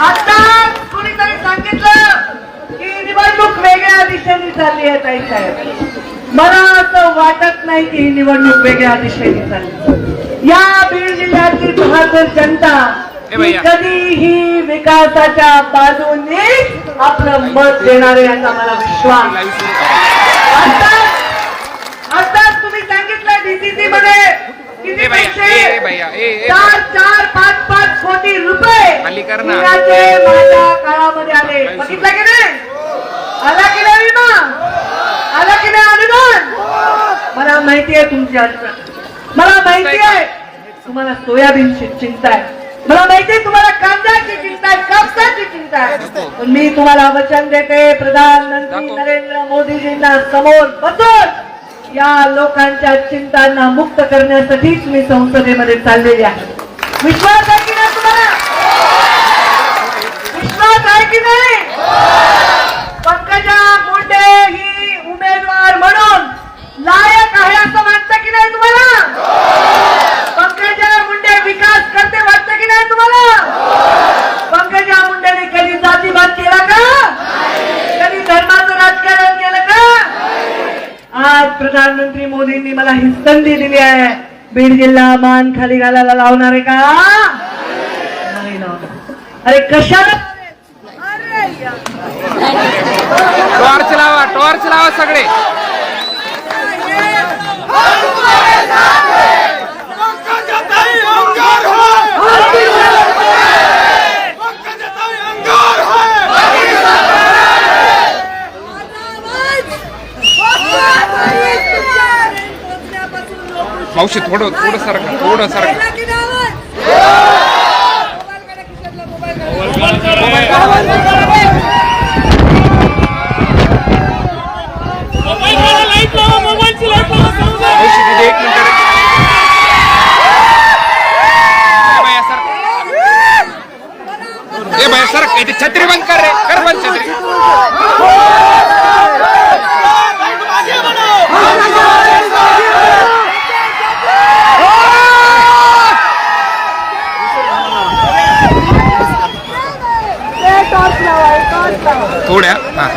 आता कोणीतरी सांगितलं की निवडणूक वेगळ्या दिशेने चालली आहे ताई साहेब मला असं वाटत नाही की ही निवडणूक वेगळ्या दिशेने चालली या बीड जिल्ह्याची बहादूर जनता. कधीही विकासाच्या बाजूने आपलं मत देणार आहे याचा मला विश्वास. आता तुम्ही सांगितलं डीसीसी मध्ये ए भैया, पैसे? ए, ए भैया, ए, ए. चार चार पाच पाच कोटी रुपये खाली कर ना. विम्याचे माझ्या काळामध्ये आले. बघितलं की नाही? आला की नाही विमा? आला की नाही अनुदान? मला माहिती आहे तुमची अडचण. मला माहिती आहे. तुम्हाला सोयाबीनची चिंता आहे. मला माहिती आहे तुम्हाला कांद्याची चिंता आहे कापसाची चिंता आहे. पण मी तुम्हाला वचन देते प्रधानमंत्री. नरेंद्र मोदीजींना समोर बसून या लोकांच्या चिंतांना मुक्त करण्यासाठीच मी संसदेमध्ये चाललेली आहे. विश्वास आहे की नाही तुम्हाला विश्वास आहे की नाही पंकजा मुंडे ही उमेदवार म्हणून लायक आहे असं वाटतं की नाही तुम्हाला पंकजा मुंडे विकास करते वाटतं की नाही तुम्हाला पंकजा मुंडेने कधी जातीवाद केला का कधी धर्माचं राजकारण केलं का आज प्रधानमंत्री मोदींनी मला ही संधी दिली आहे बीड जिल्हा मान खाली घालायला लावणार आहे का नाही लावणार अरे कशाला. टॉर्च लावा टॉर्च लावा सगळे मावशी थोडं थोडं सारखं थोडं सारखं ए सर छत्री बंद कर रे कर बंद छत्री आगे बढ़ो थोड्या हा.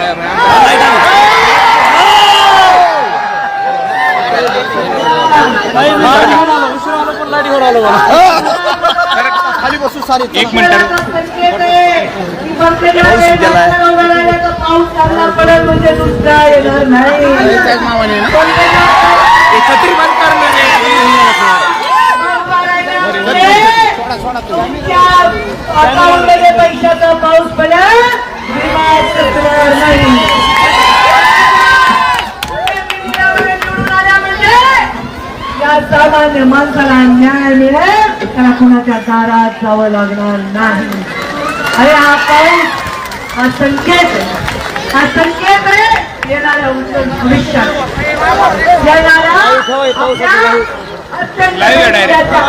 खाली बसू सारी एक मिनिट रे. रे. अकाउंटमध्ये पैशाचा पाऊस विमा चुकणार नाही. या सामान्य माणसाला न्याय मिळेल त्याला कुणाच्या दारात जावं लागणार नाही. अरे हा पाऊस हा संकेत हा संकेत आहे. येणाऱ्या उज्ज्वल भविष्यात. येणाऱ्या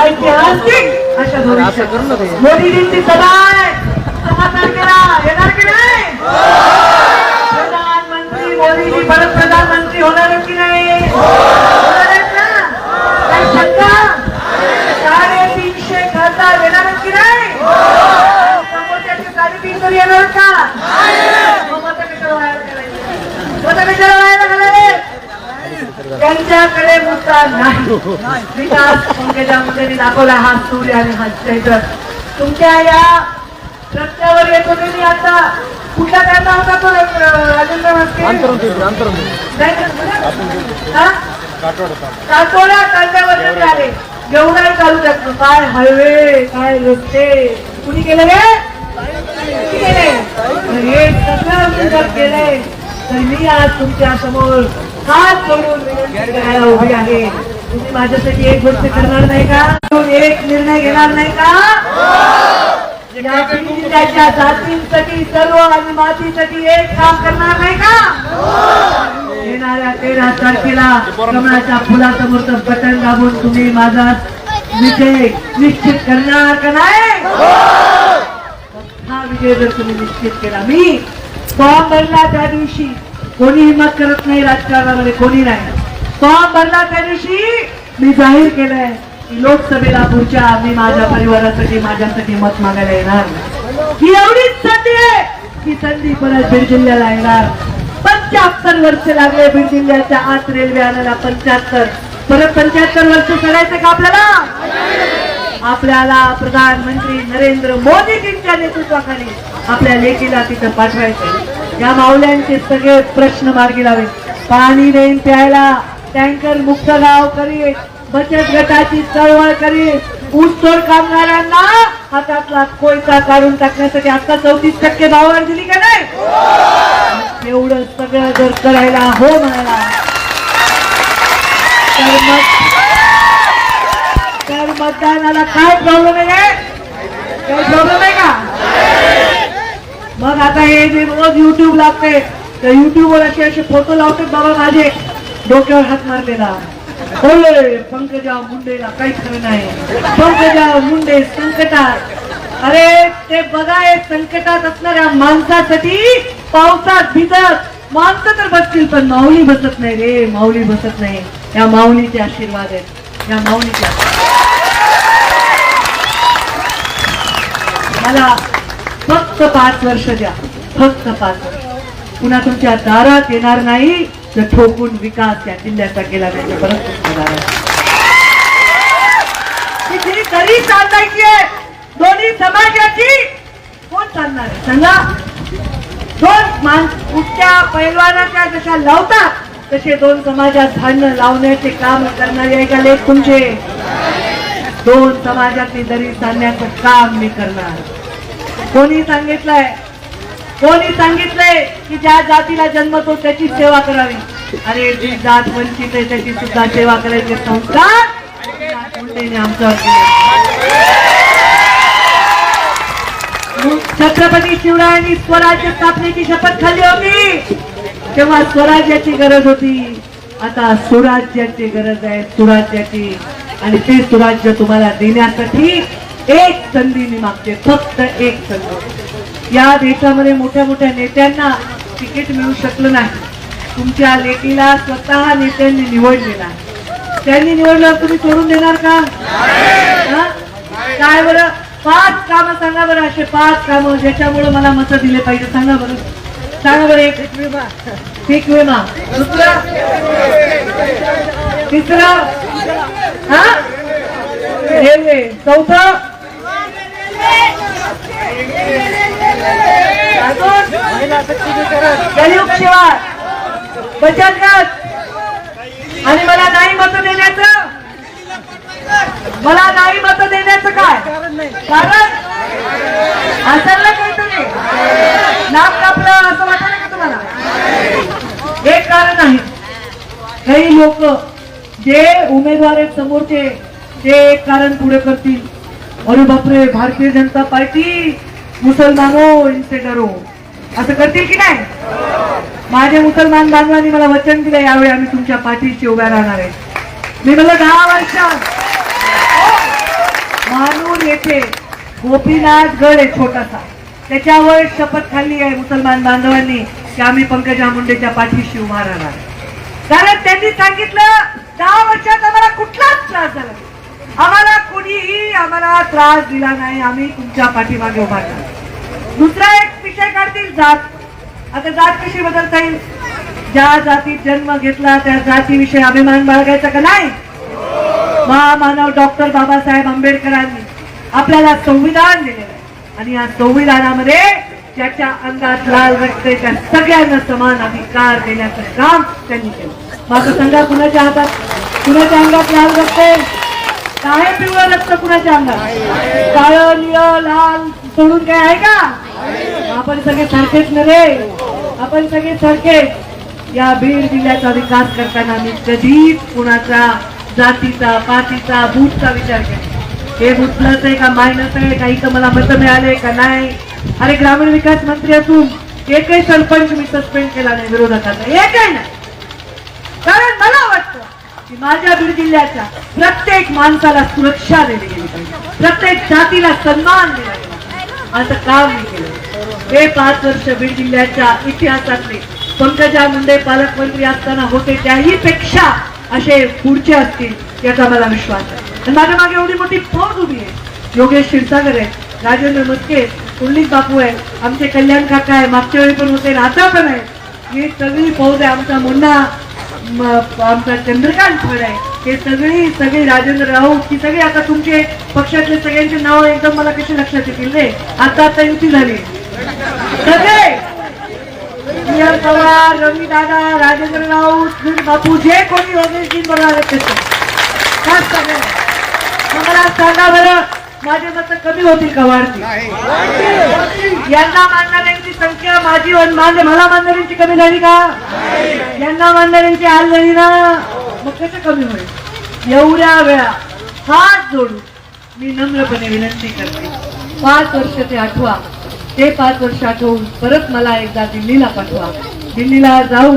ऐतिहासिक अशा भविष्यात मोदीजींची सभा आहे. सहा तारखेला येणार की नाही प्रधानमंत्री मोदीजी परत प्रधानमंत्री होणार आहेत की नाही होणार आहेत ना काही शंका साडेतीनशे खासदार येणार आहेत की नाही समोरच्याचे साडेतीन तरी येणार का मग मतं कशाला वाया घालायची? मतं कशाला वाया घालावे त्यांच्याकडे मुद्दा नाही विकास मुंडेंनी दाखवला हा सूर्य आणि हा चैत्र तुमच्या या रस्त्यावर येत मी आता. कुठला कांदा होता तो राजेंद्र? काटोडा कांद्यावर आले एवढाही चालू. शकतो काय हायवे काय रस्ते? कुणी केलं रे? हे सगळं केलंय. तर मी आज तुमच्यासमोर हात करायला उभी आहे. तुम्ही माझ्यासाठी एक गोष्ट करणार नाही का? एक निर्णय घेणार नाही का? या जिल्ह्याच्या जातींसाठी सर्व आणि मातीसाठी एक काम करणार नाही का? येणाऱ्या तेरा तारखेला कमळाच्या फुलासमोरचं बटन दाबून तुम्ही माझा विजय निश्चित करणार का नाही? हा. विजय जर तुम्ही निश्चित केला. मी फॉर्म भरला त्या दिवशी कोणी हिंमत करत नाही राजकारणामध्ये कोणी नाही. फॉर्म भरला त्या दिवशी मी जाहीर केलंय की लोकसभेला पुढच्या मी माझ्या परिवारासाठी माझ्यासाठी मत मागायला येणार ही एवढीच संधी आहे की संधी परत बीड जिल्ह्याला येणार. पंच्याहत्तर वर्ष लागले बीड जिल्ह्याच्या आत रेल्वे आणायला पंच्याहत्तर. परत पंच्याहत्तर वर्ष चढायचं का आपल्याला? आपल्याला प्रधानमंत्री नरेंद्र मोदीजींच्या नेतृत्वाखाली आपल्या लेकीला तिथं पाठवायचं या माऊल्यांचे सगळे प्रश्न मार्गी लावे पाणी देईन प्यायला. टँकर मुक्त गाव करीत बचत गटाची चळवळ करीत ऊसतोड कामगारांना हातातला कोयता काढून टाकण्यासाठी आता चौतीस टक्के भावावर दिली का नाही? एवढं सगळं जर करायला हो म्हणायला तर मग तर मतदानाला काय प्रॉब्लेम आहे रे? काही प्रॉब्लेम आहे का? मग आता हे जे रोज युट्यूब लागते तर युट्यूबवर असे असे फोटो लावतात बाबा माझे. डोक्यावर हात मारलेला. बोलय पंकजा मुंडेला काही खरं नाही. पंकजा मुंडे संकटात. अरे ते बघा हे संकटात असणाऱ्या माणसासाठी पावसात भिजत. माणसं तर बसतील पण माऊली बसत नाही रे. माऊली बसत नाही. या माऊलीचे आशीर्वाद आहेत. या माऊलीचे मला फक्त पाच वर्ष द्या. फक्त पाच वर्ष. पुन्हा तुमच्या दारात येणार नाही. तर ठोकून विकास या जिल्ह्याचा केला त्याचे परत तरी चालवायची आहे. दोन्ही समाजाची कोण चालणार सांगा दोन माणस कुठच्या पैलवानाच्या जशा लावतात तसे दोन समाजात भांडण लावण्याचे काम करणारे आहे लेख तुमचे? दोन समाजातली दरी सांगण्याचं काम मी करणार. कोणी सांगितलंय? कोणी सांगितलंय की ज्या जातीला जन्मतो त्याची सेवा करावी. अरे जी जात वंचित आहे त्याची सुद्धा सेवा करायची संस्कार छत्रपती शिवरायांनी स्वराज्य स्थापनेची शपथ खाल्ली होती. तेव्हा स्वराज्याची गरज होती. आता सुराज्याची गरज आहे सुराज्याची. आणि ते सुराज्य तुम्हाला देण्यासाठी एक संधी मी मागते फक्त एक संधी. या देशामध्ये मोठ्या मोठ्या नेत्यांना तिकीट मिळू शकलं नाही. तुमच्या लेकीला स्वतः नेत्यांनी निवडलेला आहे. त्यांनी निवडल्यावर तुम्ही सोडून देणार का? काय बरं? पाच कामं सांगा बरं असे पाच कामं ज्याच्यामुळे मला मत दिले पाहिजे. सांगा बरं. सांगा बरं एक. पीक विमा. दुसरं? तिसरं? हा? रेल्वे. चौथं? कलियुग शिवाय. बचत गट. आणि मला नाही मत देण्याचं? मला नाही मत देण्याचं काय? कारण असेल ना काहीतरी. नाक कापलं असं वाटलं का तुम्हाला? एक कारण आहे काही लोक जे उमेदवार आहेत समोरचे ते एक कारण पुढे करतील. अरे बापरे भारतीय जनता पार्टी मुसलमानो इनसे डरो असं करतील की नाही? माझ्या मुसलमान बांधवांनी मला वचन दिलं यावेळी आम्ही तुमच्या पाठीशी उभ्या राहणार आहे. मी म्हणलं दहा वर्षात मानूर येथे गोपीनाथ गड आहे छोटासा. त्याच्यावर शपथ खाल्ली आहे मुसलमान बांधवांनी की आम्ही पंकजा मुंडेच्या पाठीशी उभा राहणार कारण त्यांनी सांगितलं दहा वर्षात आम्हाला कुठलाच त्रास झाला आम्हाला कुणीही आम्हाला त्रास दिला नाही आम्ही तुमच्या पाठीमागे उभा राहणार. दुसरा एक विषय काढतील जात. आता जात कशी बदलता येईल? ज्या जातीत जन्म घेतला त्या जातीविषयी अभिमान बाळगायचा का नाही? महामानव डॉक्टर बाबासाहेब आंबेडकरांनी आपल्याला संविधान दिलेलं आहे. आणि या संविधानामध्ये ज्याच्या अंगात लाल रक्त त्या सगळ्यांना समान अधिकार देण्याचं काम त्यांनी केलं. माझं सांगा कुणाच्या हातात? कुणाच्या अंगात लाल रक्त? काय पिवळं रक्त कुणाच्या अंगात? काळ निळ लाल सोडून काय आहे का? आपण सगळे सारखेच न आपण सगळे सारखेच. या बीड जिल्ह्याचा विकास करताना मी कधीच कुणाचा जातीचा पातीचा बूटचा विचार केला. हे बुथलंच आहे का मायनस आहे? का इथं मला मत मिळाले का नाही? अरे ग्रामीण विकास मंत्री असून एकही सरपंच मी सस्पेंड केला नाही विरोधकाचा. एकही नाही. कारण मला वाटतं की माझ्या बीड जिल्ह्याच्या प्रत्येक माणसाला सुरक्षा दिली गेली पाहिजे. प्रत्येक जातीला सन्मान दिला गेला असं काम मी केलं. हे पाच वर्ष बीड जिल्ह्याच्या इतिहासातले पंकजा मुंडे पालकमंत्री असताना होते त्याही पेक्षा असे पुढचे असतील याचा मला विश्वास आहे. माझ्या मागे एवढी मोठी फौज उभी आहे. योगेश क्षीरसागर आहे राजेंद्र मस्के आहेत, बापू आहे आमचे कल्याण काका आहे मागच्या वेळी पण होते आता पण आहे. ही सगळी फौज आहे आमचा मुन्ना आमचा चंद्रकांत फड आहे. हे सगळी सगळी राजेंद्र राऊत ही सगळी आता तुमचे पक्षातले सगळ्यांचे नाव एकदम मला कसे लक्षात येतील रे? आता आता युती झाली. पवार रवी दादा राजेंद्र राऊत सुनील बापू जे कोणी सगळे मग मला सांगा बरं माझे मत कमी होतील का वाढतील? यांना मानणाऱ्यांची संख्या माझी वन- माझे मला मानणाऱ्यांची कमी झाली का? यांना मानणाऱ्यांची हाल झाली ना? मग कसं कमी होईल? एवढ्या वेळा हात जोडून मी नम्रपणे विनंती करते. पाच वर्ष ते आठवा. ते पाच वर्ष आठवून परत मला एकदा दिल्लीला पाठवा. दिल्लीला जाऊन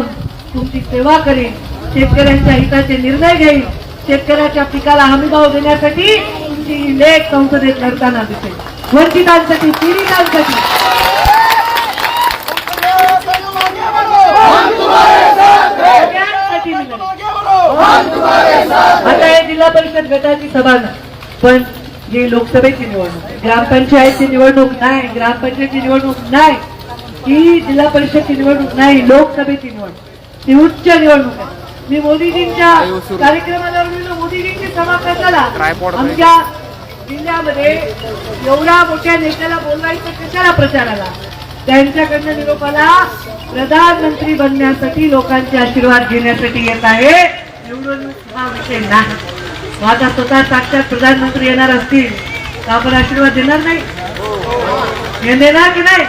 तुमची सेवा करेन. शेतकऱ्यांच्या हिताचे निर्णय घेईन. शेतकऱ्याच्या पिकाला हमीभाव देण्यासाठी तुमची लेख संसदेत लढताना दिसेल. वंचितांसाठी पीडितांसाठी. आता हे जिल्हा परिषद गटाची सभा नाही. पण ही लोकसभेची निवडणूक आहे. ग्रामपंचायतची निवडणूक नाही ग्रामपंचायतची निवडणूक नाही ही जिल्हा परिषदची निवडणूक नाही लोकसभेची निवडणूक. ही उच्च निवडणूक आहे. मी मोदीजींच्या कार्यक्रमाला मोदीजींची सभा करताना. आमच्या जिल्ह्यामध्ये एवढ्या मोठ्या नेत्याला बोलवायचं कशाला प्रचाराला? त्यांच्याकडनं निरोपाला प्रधानमंत्री बनण्यासाठी लोकांचे आशीर्वाद घेण्यासाठी येत आहे. निवडणूक हा विषय नाही. आता स्वतः साक्षात प्रधानमंत्री येणार असतील तर आपण आशीर्वाद देणार नाही? हे देणार की नाही?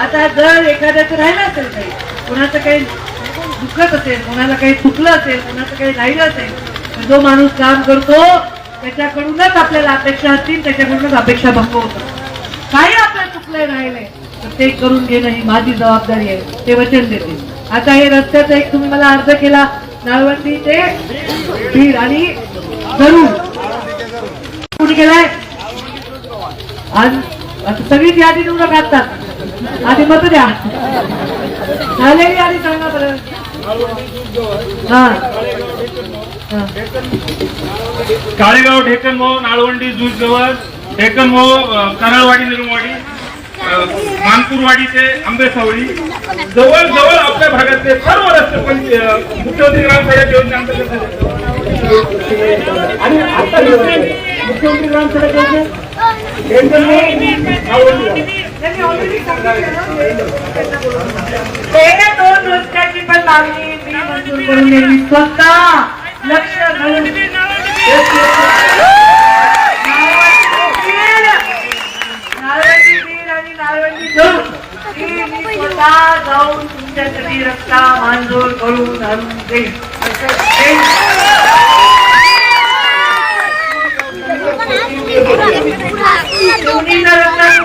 आता जर एखाद्याचं राहिलं असेल काही कुणाचं काही दुखत असेल कोणाला काही चुकलं असेल कोणाचं काही राहिलं असेल तर जो माणूस काम करतो त्याच्याकडूनच आपल्याला अपेक्षा असतील त्याच्याकडूनच अपेक्षा भंग होतात काही आपलं चुकलंय राहिले तर ते करून घेणं ही माझी जबाबदारी आहे. ते वचन देते. आता हे रस्त्याचा एक तुम्ही मला अर्ज केला नाळवंडी ते भीड आणि जरूर कुणी केलाय आज आता सगळीच यादी तुमचं काढतात आधी मत द्या. झालेली यादी सांगा बरं. हा. हा. काळेगाव नाळवंडी जुज जवळ. ढेकनमो अ, कराळवाडी निर्मवाडी. अ, मानपूरवाडी ते आंबेसावळी. जवळ जवळ आपल्या भागातले सर्व रस्ते पंच मुख्यमंत्री ग्राम योजनेअंतर्गत आणि आता मुख्यमंत्री ग्राम सडक दोन पण मागणी मी मंजूर करून दिली स्वतः लक्ष घालून. नारळी बीड आणि नारळी मी स्वतः जाऊन तुमच्यासाठी रस्ता मांजूर करून घालून देईल तुम्ही मंजूर केलाय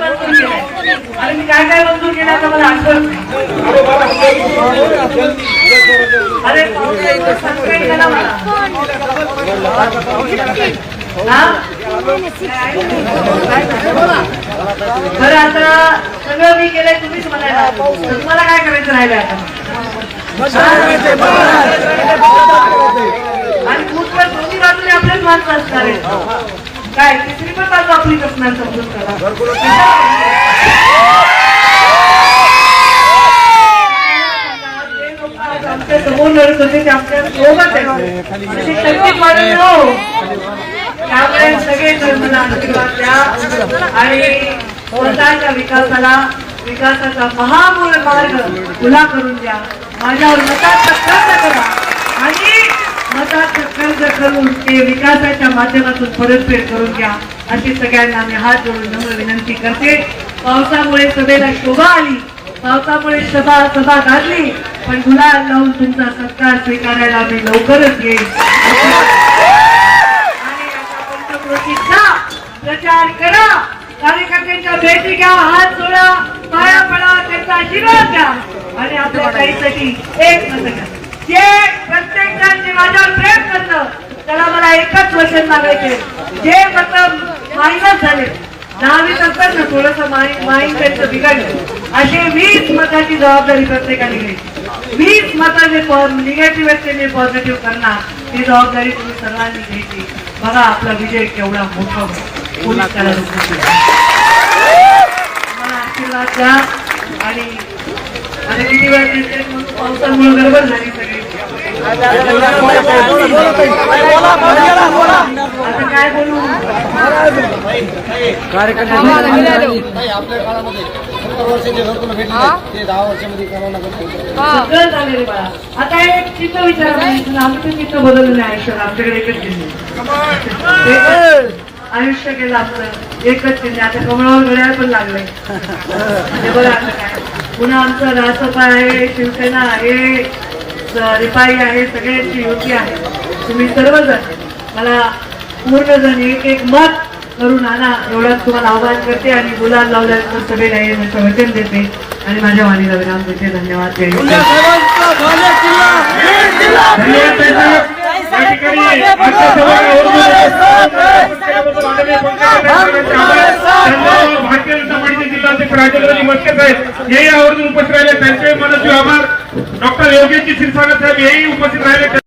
आणि मी काय काय मंजूर केलं मला अरे सांगता येईल मला आता सगळं मी केलंय तुम्हीच म्हणायला तुम्हाला काय करायचं राहिलं आता आणि कुठवर दोन्ही बाजूने आपल्याच माणसं असणार आहे समजून करा समोर लढत होते ते सोबत त्यामुळे सगळे धर्माला आशीर्वाद द्या आणि स्वतःच्या विकासाला विकासाचा महामूळ मार्ग खुला करून द्या. माझ्यावर मताचा खर्च करा. आणि विकासाच्या माध्यमातून परतफेड करून घ्या. अशी सगळ्यांना मी हात जोडून नम्र विनंती करते. पावसामुळे सभेला शोभा आली. पावसामुळे सभा सभा गाजली. पण गुलाल लावून तुमचा सत्कार स्वीकारायला मी लवकरच येईल. आणि आता प्रचार करा. कार्यकर्त्यांच्या भेटी घ्या. हात जोडा. पाया पडा. त्यांचा आशीर्वाद घ्या. आणि आपल्या काहीसाठी एक मत घ्या जे प्रत्येक जण जे माझ्यावर प्रेम करतं त्याला मला वचन मागायचे जे मत मायनस झाले. दहावीत असतात ना थोडस माइंड त्यांचं बिघडलं. असे वीस मताची जबाबदारी प्रत्येकाने घ्यायची. वीस मतं जे निगेटिव्ह आहेत ते मी पॉझिटिव्ह करणार. ही जबाबदारी तुम्ही सर्वांनी घ्यायची. बघा आपला विजय केवढा मोठा. पोलीस त्याला शकत. आशीर्वाद द्या. आणि आणि किती वेळ पावसामुळे गडबड झाली सगळी. आपल्या काळामध्ये सत्तर वर्षाचे घरकुल भेटले ते दहा वर्षामध्ये कोरोना आता एक आमचं बदललं नाही. आमच्याकडे एकच चिन्ह आयुष्य केलं आपलं एकच चिन्ह आता कमळावर घड्याळ पण लागलंय म्हणजे बघा काय? पुन्हा आमचं रासपा आहे शिवसेना आहे रिपाई आहे सगळ्यांची युती आहे. तुम्ही सर्वजण मला पूर्ण जण एक एक मत करून आणा. एवढंच तुम्हाला आव्हान करते आणि गुलाल लावल्यानंतर सभेला येण्याचं वचन देते. आणि माझ्या वाणीला विराम देते. धन्यवाद. भारतीय जनता पार्टीचे जिल्हाध्यक्ष राजेंद्रजी मस्के साहेब हेही आवर्जून उपस्थित राहिले. त्यांचे मनस्वी आभार. डॉक्टर योगेशजी क्षीरसागर साहेब हेही उपस्थित राहिले.